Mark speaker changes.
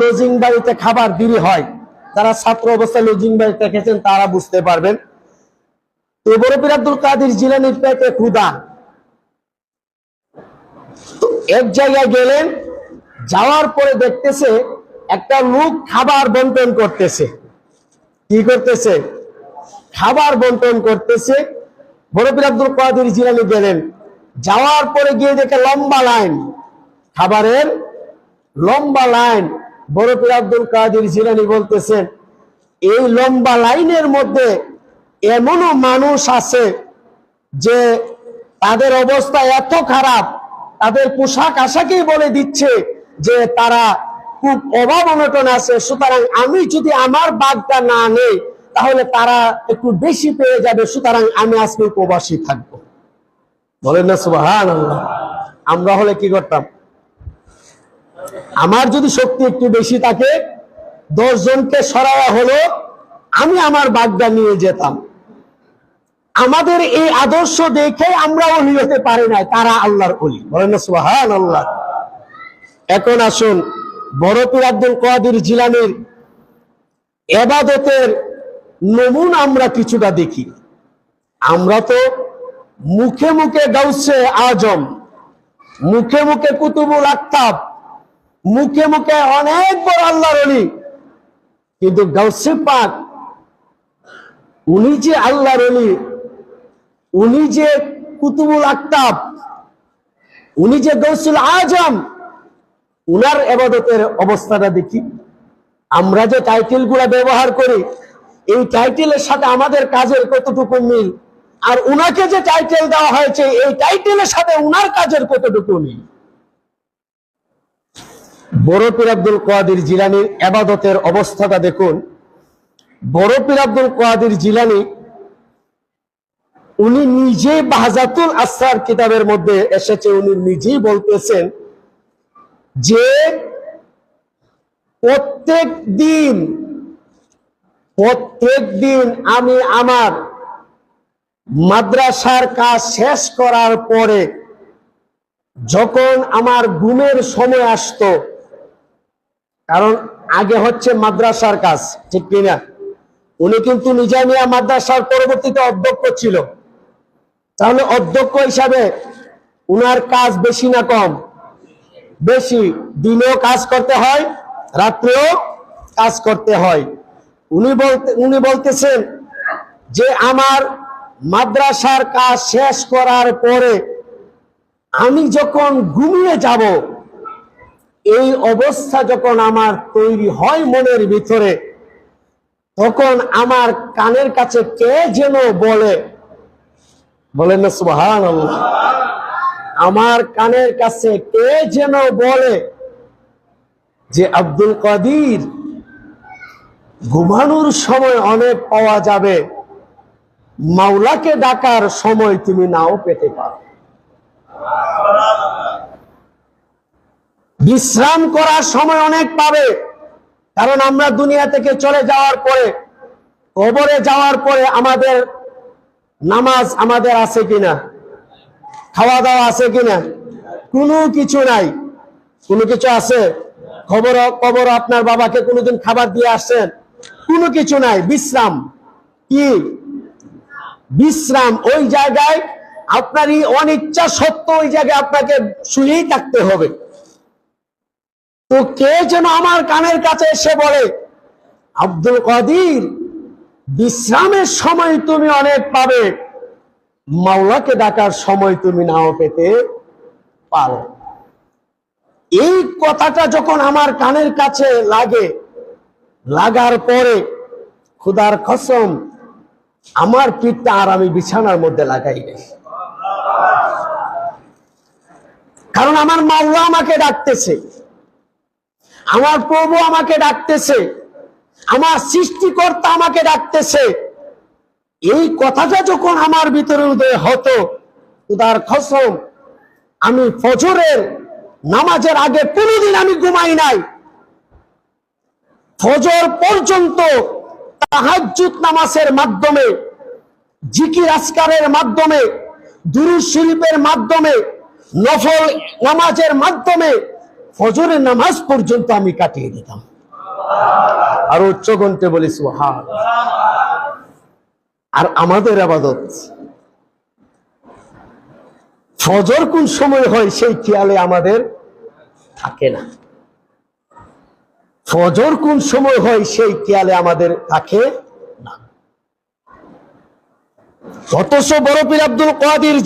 Speaker 1: Lodging বাড়িতে খাবার দেরি হয়, যারা ছাত্র অবস্থায় লজিং বাড়িতে থেকেছেন তারা বুঝতে পারবেন। তো বরফির আব্দুল কাদের জিলানির পেটে ক্ষুদা এক জায়গায় গেলেন, যাওয়ার পরে দেখতেছে একটা লোক খাবার বন্টন করতেছে। কি করতেছে? খাবার বন্টন করতেছে। বরফির আব্দুল কাদের জিলানি গেলেন। যাওয়ার পরে গিয়ে দেখে লম্বা লাইন। খাবারের লম্বা লাইন। বরফির আব্দুল কাদের জিলানি বলতেছেন, এই লম্বা লাইনের মধ্যে এমনও মানুষ আছে যে তাদের অবস্থা এত খারাপ, তাদের পোশাক আশাকেই বলে দিচ্ছে যে তারা খুব অভাব অনটন আছে। সুতরাং আমি যদি আমার বাগটা না নেই, তাহলে তারা একটু বেশি পেয়ে যাবে। সুতরাং আমি আজকে উপবাসী থাকব। বলেন না আল্লাহ আমরা হলে কি করতাম? আমার যদি শক্তি একটু বেশি থাকে দশ জনকে সরাওয়া হলো, আমি আমার বাগদা নিয়ে যেতাম। আমাদের এই আদর্শ দেখে আমরা অলি হতে পারি না তারা আল্লাহর অলি। বলেন সুহান আল্লাহ এখন আসুন বড়পীর আব্দুল কাদের জিলানির এবাদতের নমুনা আমরা কিছুটা দেখি। আমরা তো মুখে মুখে গাউসে আজম, মুখে মুখে কুতুবুল আক্তাব মুখে মুখে অনেক বড় আল্লাহর অলি কিন্তু গাউসে পাক, উনি যে আল্লাহর অলি উনি যে কুতুবুল আক্তাব উনি যে গৌসুল আজম, উনার এবাদতের অবস্থাটা দেখি। আমরা যে টাইটেলগুলা ব্যবহার করি, এই টাইটেলের সাথে আমাদের কাজের কতটুকু মিল? আর উনাকে যে টাইটেল দেওয়া হয়েছে, এই টাইটেলের সাথে উনার কাজের কতটুকু মিল? বড় আব্দুল কাদের জিলানির এবাদতের অবস্থাটা দেখুন। বড় আব্দুল কাদের জিলানি, উনি নিজে বাহাজাতুল আসার কিতাবের মধ্যে এসেছে, উনি নিজেই বলতেছেন যে প্রত্যেক দিন প্রত্যেক দিন আমি আমার মাদ্রাসার কাজ শেষ করার পরে যখন আমার ঘুমের সময় আসতো কারণ আগে হচ্ছে মাদ্রাসার কাজ, ঠিক কিনা? উনি কিন্তু নিজামিয়া মাদ্রাসার পরবর্তীতে অধ্যক্ষ ছিল। তাহলে অধ্যক্ষ হিসাবে উনার কাজ বেশি না কম? বেশি। দিনেও কাজ করতে হয়, রাত্রেও কাজ করতে হয়। উনি বলতে, উনি বলতেছেন যে আমার মাদ্রাসার কাজ শেষ করার পরে আমি যখন ঘুমিয়ে যাব এই অবস্থা যখন আমার তৈরি হয় মনের ভিতরে, তখন আমার কানের কাছে কে যেন বলে, বলেন না সুবহান আমার কানের কাছে কে যেন বলে যে আব্দুল কাদির, ঘুমানোর সময় অনেক পাওয়া যাবে, মাওলাকে ডাকার সময় তুমি নাও পেতে পারো। বিশ্রাম করার সময় অনেক পাবে। কারণ আমরা দুনিয়া থেকে চলে যাওয়ার পরে, কবরে যাওয়ার পরে আমাদের নামাজ আমাদের আছে কিনা খাওয়া দাওয়া আছে কিনা, কোনো কিছু নাই। কোনো কিছু আছে? খবর খবর আপনার বাবাকে কোনোদিন খাবার দিয়ে আসছেন? কোনো কিছু নাই, বিশ্রাম। কি? বিশ্রাম। ওই জায়গায় আপনারই অনিচ্ছা সত্য ওই জায়গায় আপনাকে শুয়েই থাকতে হবে। তো কে যেন আমার কানের কাছে এসে বলে, আব্দুল কাদির, বিশ্রামের সময় তুমি অনেক পাবে, মাওলাকে ডাকার সময় তুমি নাও পেতে পারো। এই কথাটা যখন আমার কানের কাছে লাগে, লাগার পরে খুদার কসম, আমার পিঠটা আর আমি বিছানার মধ্যে লাগাই কারণ আমার মাওলা আমাকে ডাকতেছে। আমার প্রভু আমাকে ডাকতেছে। আমার সৃষ্টিকর্তা আমাকে ডাকতেছে। এই কথাটা যখন আমার ভিতরে উদয় হতো, উদার খসম, আমি ফজরের নামাজের আগে কোনোদিন আমি ঘুমাই নাই। ফজর পর্যন্ত তাহাজ্জুদ নামাজের মাধ্যমে, জিকির আসকারের মাধ্যমে, দুরুদ শরীফের মাধ্যমে, নফল নামাজের মাধ্যমে ফজরের নামাজ পর্যন্ত আমি কাটিয়ে দিতাম। আর উচ্চ কণ্ঠে বলি সুহান আর আমাদের আবাদত, ফজর কোন সময় হয় সেই খেয়ালে আমাদের থাকে না। ফজর কোন সময় হয় সেই খেয়ালে আমাদের থাকে না। অথচ বড় পীর আব্দুল কাদের